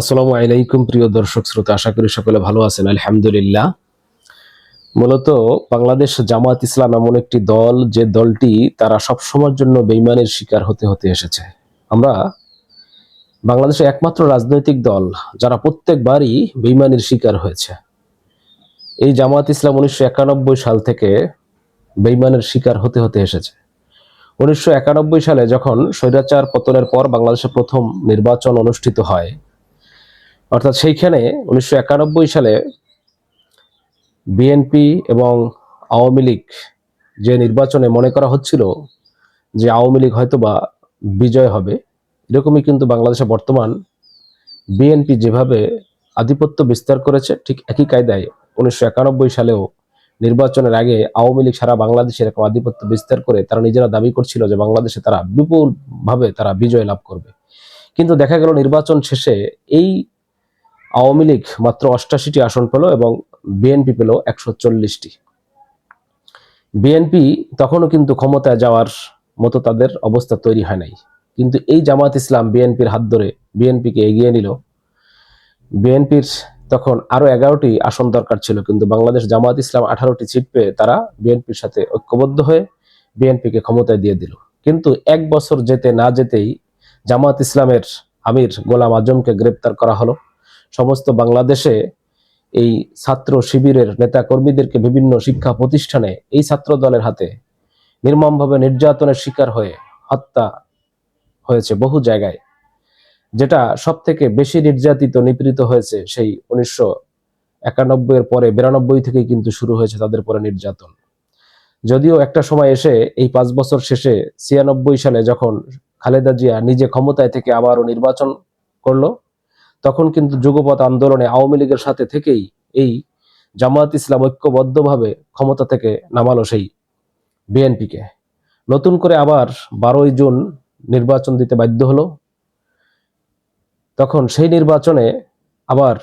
আসসালামু আলাইকুম প্রিয় দর্শক শ্রোতা, আশা করি সকলে ভালো আছেন, আলহামদুলিল্লাহ। মূলত বাংলাদেশ জামাত ইসলাম এমন একটি দল, যে দলটি তারা সব সময়ের জন্য বেইমানের শিকার হতে হতে এসেছে। আমরা বাংলাদেশের একমাত্র রাজনৈতিক দল, যারা প্রত্যেকবারই বেইমানির শিকার হয়েছে। এই জামাত ইসলাম উনিশশো একানব্বই সাল থেকে বেইমানের শিকার হতে হতে এসেছে। উনিশশো একানব্বই সালে যখন স্বৈরাচার পতনের পর বাংলাদেশে প্রথম নির্বাচন অনুষ্ঠিত হয় অর্থাৎ সেইখানে উনিশশো একানব্বই সালে বিএনপি এবং আওয়ামী লীগ যে নির্বাচনে মনে করা হচ্ছিল যে আওয়ামী লীগ হয়তো বা বিজয় হবে, এরকমই কিন্তু বাংলাদেশে বর্তমান বিএনপি যেভাবে আধিপত্য বিস্তার করেছে, ঠিক একই কায়দায় উনিশশো একানব্বই সালেও নির্বাচনের আগে আওয়ামী লীগ সারা বাংলাদেশে এরকম আধিপত্য বিস্তার করে তারা নিজেরা দাবি করছিল যে বাংলাদেশে তারা বিপুলভাবে তারা বিজয় লাভ করবে। কিন্তু দেখা গেল নির্বাচন শেষে এই আওয়ামী লীগ মাত্র অষ্টাশিটি আসন পেল এবং বিএনপি পেল একশো চল্লিশটি। বিএনপি তখনও কিন্তু ক্ষমতায় যাওয়ার মতো তাদের অবস্থা তৈরি হয় নাই। কিন্তু এই জামাত ইসলাম বিএনপির হাত ধরে বিএনপিকে এগিয়ে নিল। বিএনপির তখন আরও এগারোটি আসন দরকার ছিল, কিন্তু বাংলাদেশ জামাত ইসলাম আঠারোটি সিট পেয়ে তারা বিএনপির সাথে ঐক্যবদ্ধ হয়ে বিএনপিকে ক্ষমতায় দিয়ে দিল। কিন্তু এক বছর যেতে না যেতেই জামাত ইসলামের আমির গোলাম আজমকে গ্রেপ্তার করা হলো। সমস্ত বাংলাদেশে এই ছাত্র শিবিরের নেতা কর্মীদেরকে বিভিন্ন শিক্ষা প্রতিষ্ঠানে এই ছাত্র দলের হাতে নির্মমভাবে নির্যাতনের শিকার হয়ে হত্যা হয়েছে বহু জায়গায়। যেটা সব থেকে বেশি নির্যাতিত, নিপীড়িত হয়েছে সেই উনিশশো একানব্বই এর পরে, বিরানব্বই থেকেই কিন্তু শুরু হয়েছে তাদের পরে নির্যাতন। যদিও একটা সময় এসে এই পাঁচ বছর শেষে ছিয়ানব্বই সালে যখন খালেদা জিয়া নিজে ক্ষমতায় থেকে আবারও নির্বাচন করল তখন কিন্তু যুগপথ আন্দোলনে আওয়ামী লীগের সাথে থেকেই এই জামায়াত ইসলাম ঐক্যবদ্ধভাবে ক্ষমতা থেকে নামালো সেই বিএনপিকে। নতুন করে আবার বারোই জুন নির্বাচন দিতে বাধ্য হলো। তখন সেই নির্বাচনে আবার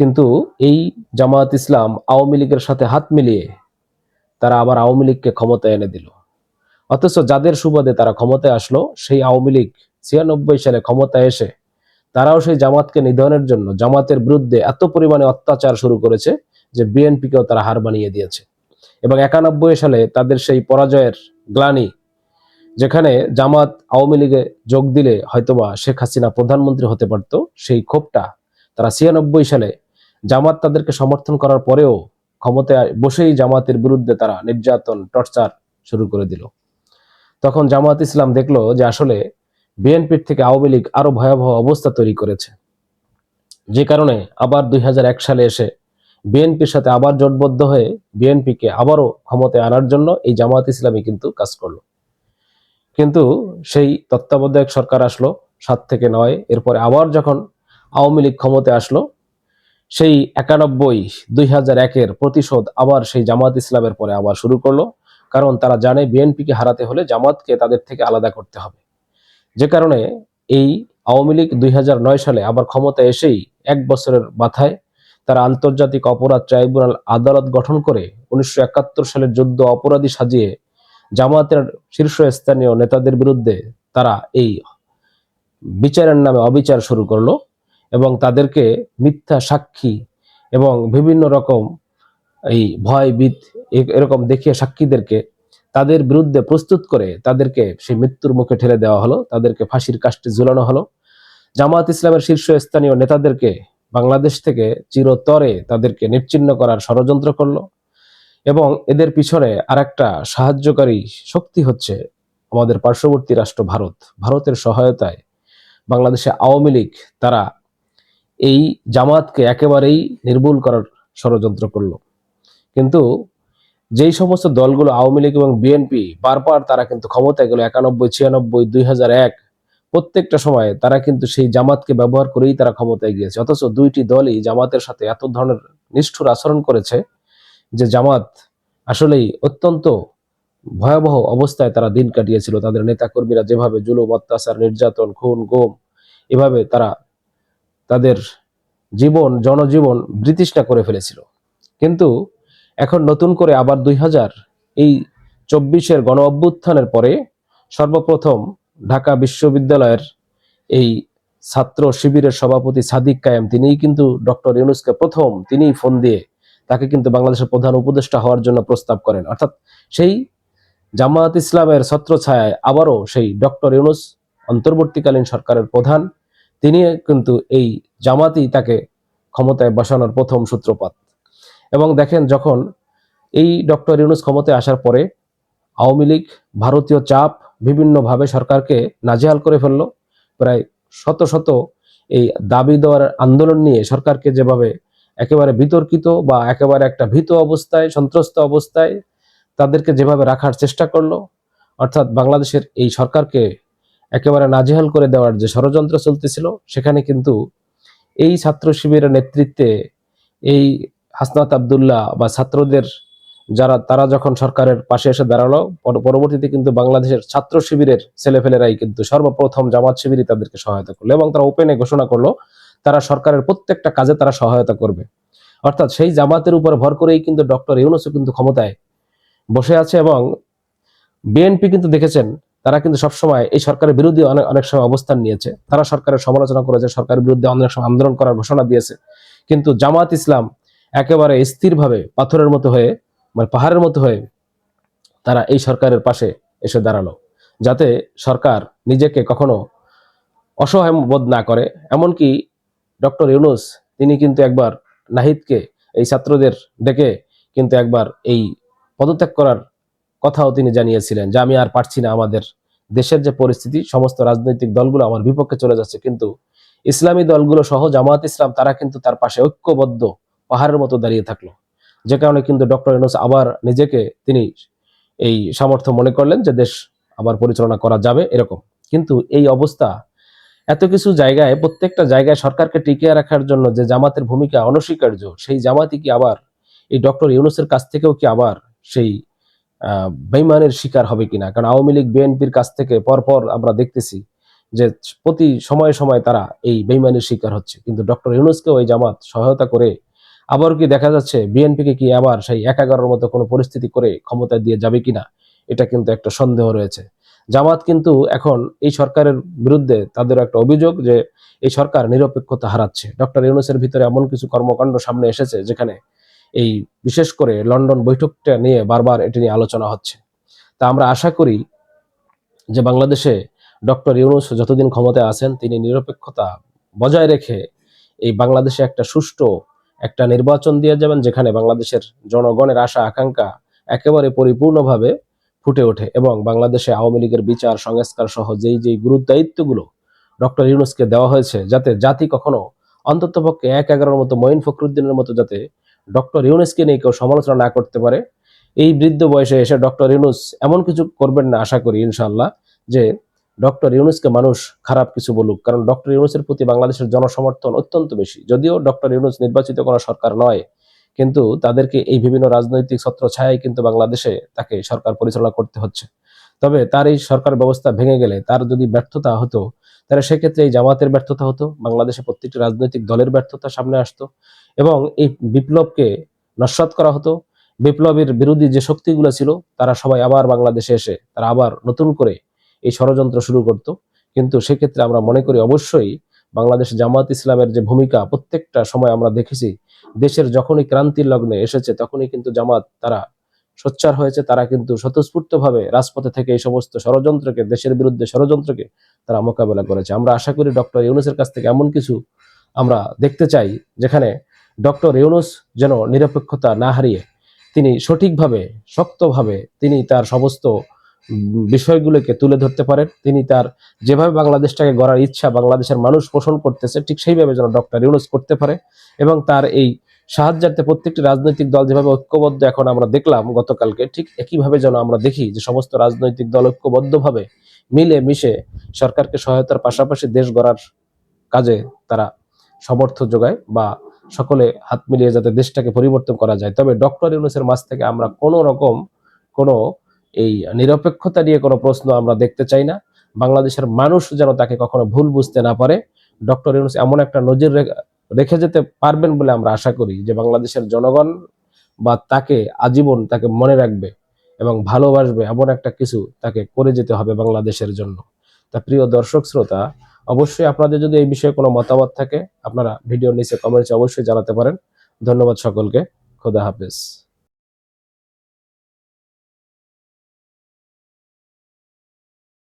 কিন্তু এই জামায়াত ইসলাম আওয়ামী লীগের সাথে হাত মিলিয়ে তারা আবার আওয়ামী লীগকে ক্ষমতায় এনে দিল। অথচ যাদের সুবাদে তারা ক্ষমতায় আসলো, সেই আওয়ামী লীগ ছিয়ানব্বই সালে ক্ষমতায় এসে তারাও সেই জামাতকে নিধনের জন্য, জামাতের বিরুদ্ধে এত পরিমাণে অত্যাচার শুরু করেছে যে বিএনপিকেও তারা হার বানিয়ে দিয়েছে। এবং একানব্বই সালে তাদের সেই পরাজয়ের গ্লানি, যেখানে জামাত আওয়ামী লীগে যোগ দিলে হয়তোবা শেখ হাসিনা প্রধানমন্ত্রী হতে পারত, সেই ক্ষোভটা তারা ছিয়ানব্বই সালে জামাত তাদেরকে সমর্থন করার পরেও ক্ষমতায় বসেই জামাতের বিরুদ্ধে তারা নির্যাতন, টর্চার শুরু করে দিল। তখন জামাত ইসলাম দেখল যে আসলে বিএনপির থেকে আওয়ামী লীগ আরও ভয়াবহ অবস্থা তৈরি করেছে। যে কারণে আবার দুই হাজার এক সালে এসে বিএনপির সাথে আবার জোটবদ্ধ হয়ে বিএনপিকে আবারও ক্ষমতায় আনার জন্য এই জামাত ইসলামী কিন্তু কাজ করল। কিন্তু সেই তত্ত্বাবধায়ক সরকার আসলো সাত থেকে নয়, এরপরে আবার যখন আওয়ামী লীগ ক্ষমতায় আসলো, সেই একানব্বই দুই হাজার একের প্রতিশোধ আবার সেই জামাত ইসলামের পরে আবার শুরু করল। কারণ তারা জানে বিএনপিকে হারাতে হলে জামাতকে তাদের থেকে আলাদা করতে হবে। যে কারণে এই আওয়ামী লীগ দুই হাজার নয় সালে আবার ক্ষমতা এসেই এক বছরের মাথায় তারা আন্তর্জাতিক অপরাধ ট্রাইব্যুনাল আদালত গঠন করে উনিশশো একাত্তর সালের যুদ্ধ অপরাধী সাজিয়ে জামাতের শীর্ষস্থানীয় নেতাদের বিরুদ্ধে তারা এই বিচারের নামে অবিচার শুরু করল এবং তাদেরকে মিথ্যা সাক্ষী এবং বিভিন্ন রকম এই ভয় বিদ এরকম দেখিয়ে সাক্ষীদেরকে তাদের বিরুদ্ধে প্রস্তুত করে তাদেরকে সেই মৃত্যুর মুখে ঠেলে দেওয়া হলো, তাদেরকে ফাঁসির কাষ্টে ঝুলানো হলো। জামাত ইসলামের শীর্ষস্থানীয় নেতাদেরকে বাংলাদেশ থেকে চিরতরে তাদেরকে নিশ্চিন্ন করার ষড়যন্ত্র করল এবং এদের পিছনে আরেকটা সাহায্যকারী শক্তি হচ্ছে আমাদের পার্শ্ববর্তী রাষ্ট্র ভারত। ভারতের সহায়তায় বাংলাদেশে আওয়ামী লীগ তারা এই জামাতকে একেবারেই নির্মূল করার ষড়যন্ত্র করল। কিন্তু যেই সমস্ত দলগুলো আওয়ামী লীগ এবং বিএনপি বারবার তারা কিন্তু ক্ষমতায় গেল, একানব্বই, ছিয়ানব্বই, দুই এক, প্রত্যেকটা সময়ে তারা কিন্তু সেই জামাতকে ব্যবহার করেই তারা ক্ষমতায় গিয়েছে। অথচ দুইটি দলই জামাতের সাথে এত ধরনের নিষ্ঠুর আচরণ করেছে যে জামাত আসলেই অত্যন্ত ভয়াবহ অবস্থায় তারা দিন কাটিয়েছিল। তাদের নেতাকর্মীরা যেভাবে জুলুম, অত্যাচার, নির্যাতন, খুন, গোম, এভাবে তারা তাদের জীবন, জনজীবন বৃতৃষ্ণা করে ফেলেছিল। কিন্তু এখন নতুন করে আবার দুই হাজার এই চব্বিশের গণ অভ্যুত্থানের পরে সর্বপ্রথম ঢাকা বিশ্ববিদ্যালয়ের এই ছাত্র শিবিরের সভাপতি সাদিক কায়েম, তিনিই কিন্তু ডক্টর ইউনুসকে প্রথম তিনিই ফোন দিয়ে তাকে কিন্তু বাংলাদেশের প্রধান উপদেষ্টা হওয়ার জন্য প্রস্তাব করেন। অর্থাৎ সেই জামায়াত ইসলামের ছত্রছায়ায় আবারও সেই ডক্টর ইউনুস অন্তর্বর্তীকালীন সরকারের প্রধান তিনি কিন্তু এই জামাতই তাকে ক্ষমতায় বসানোর প্রথম সূত্রপাত। এবং দেখেন যখন এই ডক্টর ইউনুস ক্ষমতায় আসার পরে আওয়ামী লীগ, ভারতীয় চাপ বিভিন্নভাবে সরকারকে নাজেহাল করে ফেলল। প্রায় শত শত এই দাবি দেওয়ার আন্দোলন নিয়ে সরকারকে যেভাবে একেবারে বিতর্কিত বা একেবারে একটা ভীত অবস্থায়, সন্ত্রস্ত অবস্থায় তাদেরকে যেভাবে রাখার চেষ্টা করল, অর্থাৎ বাংলাদেশের এই সরকারকে একেবারে নাজেহাল করে দেওয়ার যে ষড়যন্ত্র চলতেছিল, সেখানে কিন্তু এই ছাত্র শিবিরের নেতৃত্বে এই হাসনাত আবদুল্লাহ বা ছাত্রদের যারা, তারা যখন সরকারের পাশে এসে দাঁড়াল পরবর্তীতে কিন্তু বাংলাদেশের ছাত্র শিবিরের ছেলেফেলেরাই কিন্তু সর্বপ্রথম জামাত শিবিরই তাদেরকে সহায়তা করল এবং তারা ওপেনে ঘোষণা করল, তারা সরকারের প্রত্যেকটা কাজে তারা সহায়তা করবে। অর্থাৎ সেই জামাতের উপর ভর করেই কিন্তু ডক্টর ইউনুসও কিন্তু ক্ষমতায় বসে আছে এবং বিএনপি কিন্তু দেখেছেন, তারা কিন্তু সবসময় এই সরকারের বিরুদ্ধে অনেক অনেক সময় অবস্থান নিয়েছে। তারা সরকারের সমালোচনা করেছে, সরকারের বিরুদ্ধে অনেক সময় আন্দোলন করার ঘোষণা দিয়েছে। কিন্তু জামাত ইসলাম একেবারে স্থিরভাবে পাথরের মতো হয়ে মানে পাহাড়ের মতো হয়ে তারা এই সরকারের পাশে এসে দাঁড়াল। যাতে সরকার নিজেকে কখনো অসহায় বোধ না করে। এমনকি ডক্টর ইউনুস, তিনি কিন্তু একবার নাহিদকে, এই ছাত্রদের ডেকে কিন্তু একবার এই পদত্যাগ করার কথাও তিনি জানিয়েছিলেন যে, আমি আর পারছি না আমাদের দেশের যে পরিস্থিতি, সমস্ত রাজনৈতিক দলগুলো আমার বিপক্ষে চলে যাচ্ছে। কিন্তু ইসলামী দলগুলো সহ জামায়াত ইসলাম, তারা কিন্তু তার পাশে ঐক্যবদ্ধ পাহাড়ের মতো দাঁড়িয়ে থাকল। যে কারণে কিন্তু ডক্টর ইউনুস আবার নিজেকে তিনি এই সামর্থ্য মনে করলেন যে দেশ আবার পরিচালনা করা যাবে এরকম। কিন্তু এই অবস্থা এত কিছু জায়গায়, প্রত্যেকটা জায়গায় সরকারকে টিকিয়ে রাখার জন্য যে জামাতের ভূমিকা অনস্বীকার্য, সেই জামাতই কি আবার, এই ডক্টর ইউনুসের কাছ থেকেও কি আবার সেই বেইমানের শিকার হবে কিনা? কারণ আওয়ামী লীগ, বিএনপির কাছ থেকে পরপর আমরা দেখতেছি যে প্রতি সময়ে সময় তারা এই বেইমানের শিকার হচ্ছে। কিন্তু ডক্টর ইউনুসকেও এই জামাত সহায়তা করে আবার কি দেখা যাচ্ছে বিএনপিকে কি আবার সেই এক এগারোর মতো কোনো পরিস্থিতি করে ক্ষমতায় দিয়ে যাবে কিনা? এটা কিন্তু একটা সন্দেহ রয়েছে। জামাত কিন্তু এখন এই সরকারের বিরুদ্ধে তাদের একটা অভিযোগ যে এই সরকার নিরপেক্ষতা হারাচ্ছে। ডক্টর ইউনুসের ভিতরে এমন কিছু কর্মকাণ্ড সামনে এসেছে যেখানে এই বিশেষ করে লন্ডন বৈঠকটা নিয়ে বারবার এটি নিয়ে আলোচনা হচ্ছে। তা আমরা আশা করি যে বাংলাদেশে ডক্টর ইউনুস যতদিন ক্ষমতায় আছেন, তিনি নিরপেক্ষতা বজায় রেখে এই বাংলাদেশে একটা সুষ্ঠু একটা নির্বাচন দিয়ে যাবেন যেখানে বাংলাদেশের জনগণের আশা, আকাঙ্ক্ষা একেবারে পরিপূর্ণভাবে ফুটে ওঠে এবং বাংলাদেশে আওয়ামী লীগের বিচার, সংস্কার সহ যেই যেই গুরুত্ব দায়িত্বগুলো ডক্টর ইউনুসকে দেওয়া হয়েছে, যাতে জাতি কখনো অন্ততপক্ষে এক এগারোর মতো মঈন ফখরুদ্দিনের মতো যাতে ডক্টর ইউনুসকে নিয়ে কেউ সমালোচনা না করতে পারে, এই বৃদ্ধ বয়সে এসে ডক্টর ইউনুস এমন কিছু করবেন না আশা করি ইনশাল্লাহ যে ডক্টর ইউনুসকে মানুষ খারাপ কিছু বলুক, কারণ ডক্টর ইউনুসের প্রতি বাংলাদেশের জনসমর্থন অত্যন্ত বেশি। যদিও ডক্টর ইউনুস নির্বাচিত কোনো সরকার নয়, কিন্তু তাদেরকে এই বিভিন্ন রাজনৈতিক ছত্র ছায়ায় কিন্তু বাংলাদেশে তাকে সরকার পরিচালনা করতে হচ্ছে। তবে তার এই সরকার ব্যবস্থা ভেঙে গেলে তার যদি ব্যর্থতা হতো, তাহলে সেক্ষেত্রে এই জামাতের ব্যর্থতা হতো, বাংলাদেশে প্রত্যেকটি রাজনৈতিক দলের ব্যর্থতা সামনে আসতো, এবং এই বিপ্লবকে নস্বাত করা হতো। বিপ্লবের বিরোধী যে শক্তিগুলো ছিল, তারা সবাই আবার বাংলাদেশে এসে, তারা আবার নতুন করে এই ষড়যন্ত্র শুরু করত। কিন্তু সেক্ষেত্রে আমরা মনে করি অবশ্যই বাংলাদেশ জামাত ইসলামের যে ভূমিকা প্রত্যেকটা সময় আমরা দেখেছি, দেশের যখনই ক্রান্তির লগ্নে এসেছে তখনই কিন্তু জামাত তারা সোচ্চার হয়েছে, তারা কিন্তু স্বতঃস্ফূর্তভাবে রাজপথে থেকে এই সমস্ত ষড়যন্ত্রকে, দেশের বিরুদ্ধে ষড়যন্ত্রকে তারা মোকাবেলা করেছে। আমরা আশা করি ডক্টর ইউনুসের কাছ থেকে এমন কিছু আমরা দেখতে চাই, যেখানে ডক্টর ইউনুস যেন নিরপেক্ষতা না হারিয়ে তিনি সঠিকভাবে, শক্তভাবে তিনি তার সমস্ত বিষয়গুলোকে তুলে ধরতে পারেন। তিনি তার যেভাবে বাংলাদেশটাকে গড়ার ইচ্ছা, বাংলাদেশের মানুষ পোষণ করতেছে, ঠিক সেইভাবে যেন ডক্টর ইউনুস করতে পারে এবং তার এই সাহায্যার্থে প্রত্যেকটি রাজনৈতিক দল যেভাবে ঐক্যবদ্ধ এখন আমরা দেখলাম গতকালকে, ঠিক একইভাবে যেন আমরা দেখি যে সমস্ত রাজনৈতিক দল ঐক্যবদ্ধভাবে মিলে মিশে সরকারকে সহায়তার পাশাপাশি দেশ গড়ার কাজে তারা সমর্থ যোগায় বা সকলে হাত মিলিয়ে যাতে দেশটাকে পরিবর্তন করা যায়। তবে ডক্টর ইউনুসের মাছ থেকে আমরা কোনো রকম কোনো এই নিরপেক্ষতা নিয়ে কোনো প্রশ্ন আমরা দেখতে চাই না। বাংলাদেশের মানুষ যেন তাকে কখনো ভুল বুঝতে না পারে। ডক্টর ইউনুস এমন একটা নজির রেখে যেতে পারবেন বলে আমরা আশা করি যে বাংলাদেশের জনগণ বা তাকে আজীবন তাকে মনে রাখবে এবং ভালোবাসবে এমন একটা কিছু তাকে করে যেতে হবে বাংলাদেশের জন্য। তা প্রিয় দর্শক শ্রোতা, অবশ্যই আপনাদের যদি এই বিষয়ে কোনো মতামত থাকে, আপনারা ভিডিওর নিচে কমেন্টসে অবশ্যই জানাতে পারেন। ধন্যবাদ সকলকে। খোদা হাফেজ।